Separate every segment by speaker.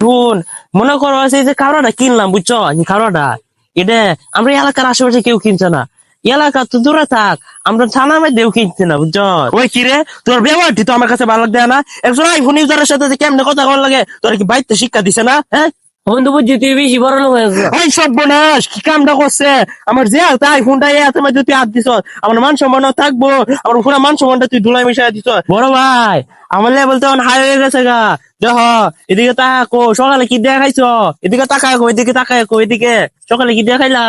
Speaker 1: শুন, মনে করো যে খাওয়াটা কিনলাম, বুঝছ? খাওয়াটা এটা আমরা এলাকার আশেপাশে কেউ কিনছে না। এলাকা তো দূরে থাক, আমরা থানা দেও কিনছি না, বুঝছ? ওই কি রে? তোর ব্যবহারটি তো আমার কাছে ভালো দেয় না। একজন আইফোন ইউজারের সাথে কেমনে কথা বলার লাগে, তোর কি বাইতে শিক্ষা দিছে না? হ্যাঁ?
Speaker 2: বন্ধু বুঝছি তুই বেশি বড় লোক হয়ে গেছিস।
Speaker 1: ওই সর্বনাশ কি কামটা করছে? আমার যে হাতে আইফোনটা এই হাতে তুই হাত দিছ আমার মান সম্মান থাকব আমার পুরো মান সম্মানটা তুই ধুলাই মিশাই দিছ। বড় ভাই আমার লেভেল তো হাই হয়ে গেছে গা। দেখ এদিকে তাকো সকালে কি দেয়া খাইছ? এদিকে তাকায় কো এদিকে তাকায় কো এদিকে। সকালে কি দেয়া খাইলা?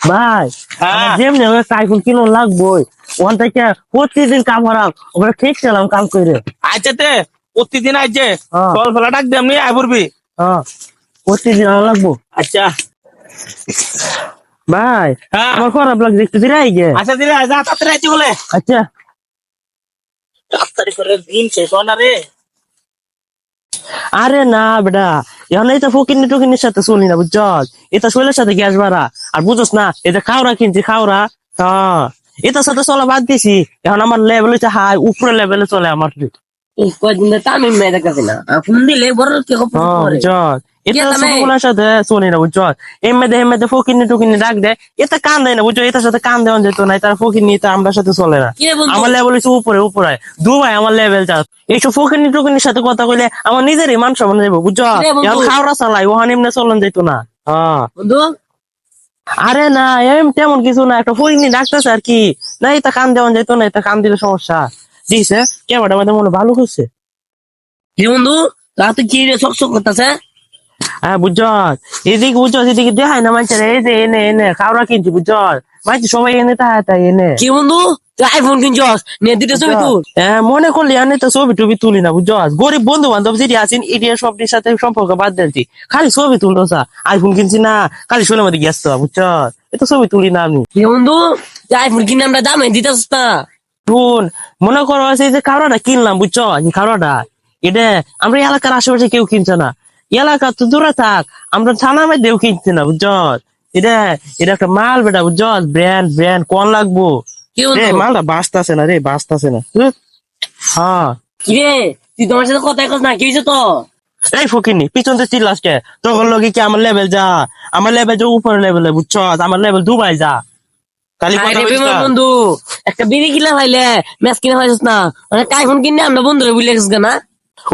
Speaker 1: ভাই
Speaker 3: হ্যাঁ।
Speaker 1: যেমনি আইফোন কিনো লাগবোই। ওখান থেকে প্রতিদিন কাম হারাম ওখানে ঠিক ছিলাম কাম করে।
Speaker 3: আইছে তে প্রতিদিন আইছে। চল ফেলা ডাক দে এমনি আই পড়বি।
Speaker 1: হ্যাঁ প্রতিদিন লাগবো?
Speaker 3: আচ্ছা।
Speaker 1: ভাই
Speaker 3: হ্যাঁ।
Speaker 1: আমার খারাপ লাগছে একটু দিলে আইগে
Speaker 3: আচ্ছা দিলে যা তাড়াতাড়ি আইছে বলে।
Speaker 1: আচ্ছা।
Speaker 3: তাড়াতাড়ি করে দিন শেষ না রে।
Speaker 1: আরে না বেটা। এখন এটা ফকিনি টকিনির সাথে চলি না বুঝছ? এটা শৈলের সাথে গ্যাস ভাড়া। আর বুঝছ না এটা খাওয়া কিনছি খাওয়া হ্যাঁ এটার সাথে চলা বাদ দিছি। এখন আমার লেভেল হচ্ছে হাই উপরে লেভেলে চলে আমার
Speaker 2: খবর
Speaker 1: হ্যাঁ, সাথে চলি না আমরা সাথে চলে না। আমার লেভেল হচ্ছে উপরে উপরে দুবাই আমার লেভেল যা এইসব ফকিনি টুকিনির সাথে কথা কইলে আমার নিজেরই মান সম্মান যাব বুঝছ?
Speaker 2: কিরে
Speaker 1: খাওয়া চালাই ওখানে এমনি চলন যেত না। হ্যাঁ। আরে না এম তেমন কিছু না একটা ফকিনি ডাকতেছে আর কি। না এটা কান দেওয়া যেত না এটা কান দিলে সমস্যা। দিছে ক্যামেরাটা আমাদের মনে ভালো করছে
Speaker 2: কি বন্ধু তা তুই কি রে শক করতেছে?
Speaker 1: হ্যাঁ বুঝছ এদিকে বুঝছ এদিকে দেখায় না মানুষের এই যে এনে এনে খাওয়া কিনছি বুঝছ মাইছি সবাই এনে তাই তাই এনে।
Speaker 2: কি বন্ধু? আইফোন কিনছস? নিয়ে দিতে ছবি তুল।
Speaker 1: হ্যাঁ, মনে করলি আমি তো ছবি টবি তুলি না বুঝছ গরিব বন্ধু বান্ধব যেটি আছেন ইডিয়া সবটির সাথে সম্পর্ক বাদ দিয়েছি খালি ছবি তুলতো সা আইফোন কিনছি না খালি শোলে মধ্যে গেছ বুঝছ এটা ছবি তুলি না আমি।
Speaker 2: কি বন্ধু আইফোন কিনে আমরা দামে দিতেছ না।
Speaker 1: শুন মনে করো আছে যে খাওয়াটা কিনলাম বুঝছ? এই খাওয়াটা এটা আমরা এলাকার আশেপাশে কেউ কিনছে না। এলাকা তো দূরে থাক আমরা থানা মধ্যেও কিনছি না বুঝছ? এটা এটা একটা মাল বেটা বুঝছ? ব্র্যান্ড ব্র্যান্ড কোন লাগবো। রে মালটা বাঁচতাছে না রে বাঁচতাছে না হ্যাঁ।
Speaker 2: কি রে তুই তোমার সাথে কথা কস না কি হয়েছে তো?
Speaker 1: এই ফকিনি পিছন থেকে চিল্লাস কে? তখন লগে কি আমার লেভেল যা? আমার লেভেল যে উপরে লেভেলে বুঝছ? আমার লেভেল দুবাই যা। কালি কথা বলিস না।
Speaker 2: বন্ধু একটা বিড়ি কিনা ভাইলে ম্যাচ কিনা ভাইছিস না? মানে আইফোন কিনে আমরা বন্ধুরে বুঝলে গেছিস না?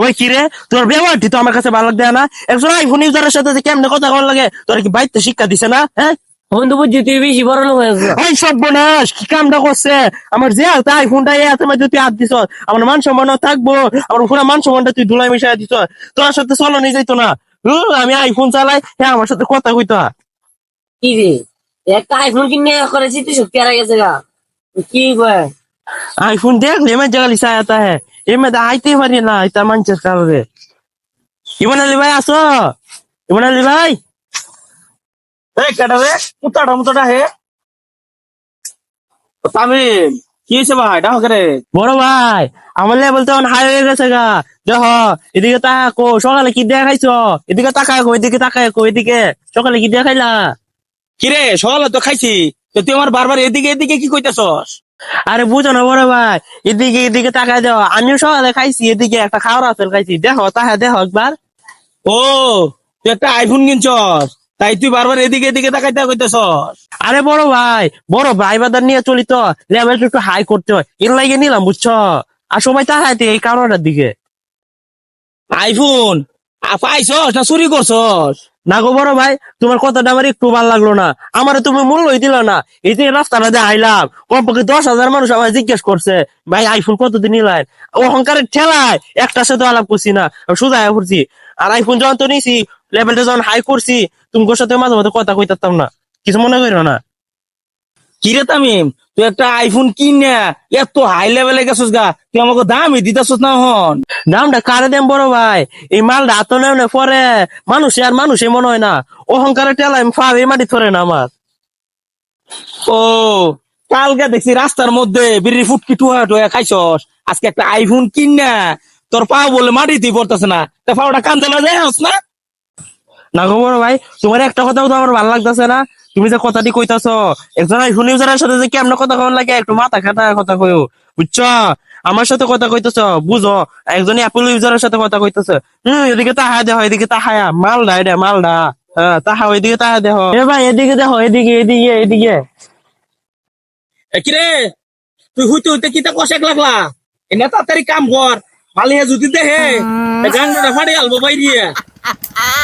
Speaker 1: ওই কি রে? তোর ব্যবহারটি তো আমার কাছে ভালো দেয় না। একজন আইফোন ইউজারের সাথে যে কেমনে কথা বলা লাগে তোর কি বাড়িতে শিক্ষা দিছে না? হ্যাঁ?
Speaker 2: বন্ধু বুঝছি তুই বেশি বড় লোক হয়ে গেছিস।
Speaker 1: ওই সর্বনাশ কি কামটা করছে? আমার যে হাতে আইফোনটা এই হাতে মধ্যে তুই হাত দিছ আমার মান সম্মান থাকব আমার পুরো মান সম্মানটা তুই ধুলাই মিশাই দিছ। তোর সাথে চলো নিয়ে যাইতো না। আমি আইফোন চালাই হ্যাঁ আমার সাথে কথা কইতো।
Speaker 2: কি রে? একটা আইফোন কিনে করেছি তুই সত্যি হারা গেছে গা কি কয়
Speaker 1: आईफोन देख ले मैं जगह लिसा आता है ये मैं आईते पारी ना इतना मंचर कर रे इवन अली भाई आसो इवन अली भाई
Speaker 3: এই কেটা রে মুতাটা মুতাটা হে তামিম কি হয়েছে ভাই ডাক রে
Speaker 1: বড় ভাই আমার লেভেল তো হাই হয়ে গেছে গা দেখো এদিকে তাকো সকালে কি দেখা খাইছো এদিকে তাকায় কো এদিকে তাকায় কো এদিকে সকালে কি দেখা খাইলা
Speaker 3: কিরে সকালে তো খাইছি। তো তুই আমার বারবার এদিকে এদিকে কি কইতাছস?
Speaker 1: আরে বুঝো না বড় ভাই এদিকে এদিকে তাকায় দাও। আমিও সকালে খাইছি এদিকে একটা খাওয়ার আপেল খাইছি। দেখো তাহা দেখো একবার।
Speaker 3: ও তুই একটা আইফোন কিনছস? তাই তুই বারবার এদিকে এদিকে তাকাইতে কইতাছস?
Speaker 1: আরে বড় ভাই বড় ভাই বাদার নিয়ে চলি তো। লেভেল একটু হাই করতে হয়। এর লাগে নিলাম বুঝছ? আর সবাই তাকাইতে এই কারণটার দিকে।
Speaker 3: আইফোন? পাইছস না চুরি করছস?
Speaker 1: না গো বড় ভাই, তোমার কথাটা আমার একটু ভালো লাগল না। আমার তুমি মূল্যই দিল না। এই যে রাস্তাটা দিয়ে আইলাম কমপক্ষে দশ হাজার মানুষ আমার জিজ্ঞেস করছে, ভাই আইফোন কতদিন নিলেন অহংকারের ঠেলায় একটা সাথে আলাপ করছি না সোজা করছি আর আইফোন যখন তো নিছি লেভেলটা যখন হাই করছি তুমি সাথে মাঝে মাঝে কথা কইতাম না। কিছু মনে করো না?
Speaker 3: কিরে তামিম? তুই একটা আইফোন কিনে এত হাই লেভেলে গেছস গা। তুই আমাকে দামই দিতাছস না হন।
Speaker 1: দামটা কারে দেম বড় ভাই? এই মালটা হাত নেওয়া পরে মানুষে আর মানুষে মনে হয় না। অহংকারের টেলা আমি ফাও মাটি ধরে না আমার।
Speaker 3: ও কালকে দেখছি রাস্তার মধ্যে বিড়ি ফুটকি টুয়া টুয়া খাইছস। আজকে একটা আইফোন কিনা তোর পা বলে মাটিতেই পড়তেছে না। তা পাওটা কান্দে না না?
Speaker 1: না গো বড় ভাই তোমার একটা কথাও তো আমার ভালো লাগতেছে না। তুমি যে কথাটি কইতাছ একজন আইফোন ইউজারের সাথে যে কেমন কথা কন লাগে একটু মাথা খাটা কথা কইও। বুঝছ? আমার সাথে কথা কইতেছ বুঝো? একজন অ্যাপল ইউজারের সাথে কথা কইতেছে হম এদিকে তাহা দেহ এদিকে তাহায়া মালডা এটা মালডা হ্যাঁ তাহা ওইদিকে তাহা দেহ। এ ভাই এদিকে দেখো এদিকে এদিকে এদিকে।
Speaker 3: এ কিরে তুই হইতে হইতে কিতা কষেক লাগলা? এনে তাড়াতাড়ি কাম কর মালিয়া যদি দেহে গাঙ্গটা ফাড়ে আলবো বাইরিয়া।